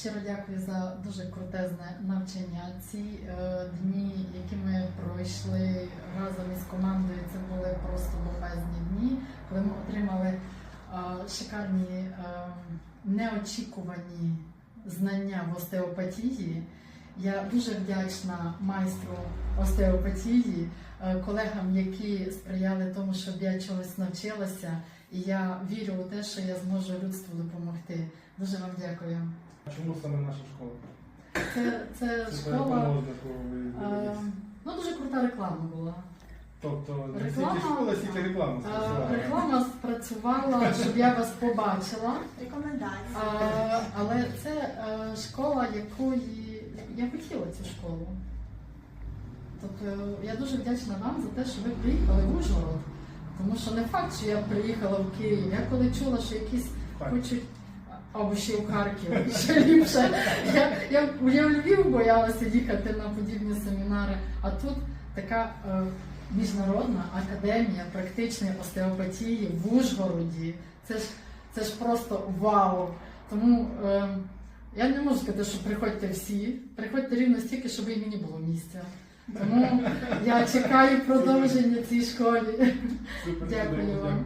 Щиро дякую за дуже крутезне навчання. Ці е, дні, які ми пройшли разом із командою, це були просто бомбезні дні, коли ми отримали е, шикарні е, неочікувані знання в остеопатії. Я дуже вдячна майстру остеопатії, е, колегам, які сприяли тому, щоб я чогось навчилася, і я вірю у те, що я зможу людству допомогти. Дуже вам дякую. Чому саме наша школа? Це, це Це школа. е, ну дуже крута реклама була. Тобто не реклама- стільки школа, стільки реклама Е, спрацювала. Реклама спрацювала, щоб я вас побачила. Рекомендації. Е, Але це е, школа, якої я хотіла цю школу. Тобто я дуже вдячна вам за те, що ви приїхали в Ужгород. Тому що не факт, що я приїхала в Київ. Я коли чула, що якісь Так. хочуть або ще у Харків, ще ліпше. Я, я, я в Львів боялася їхати на подібні семінари, а тут така е, міжнародна академія практичної остеопатії в Ужгороді. Це ж, це ж просто вау. Тому е, я не можу сказати, що приходьте всі, приходьте рівно стільки, щоб і мені було місця. Тому я чекаю продовження цій школі. Дякую вам.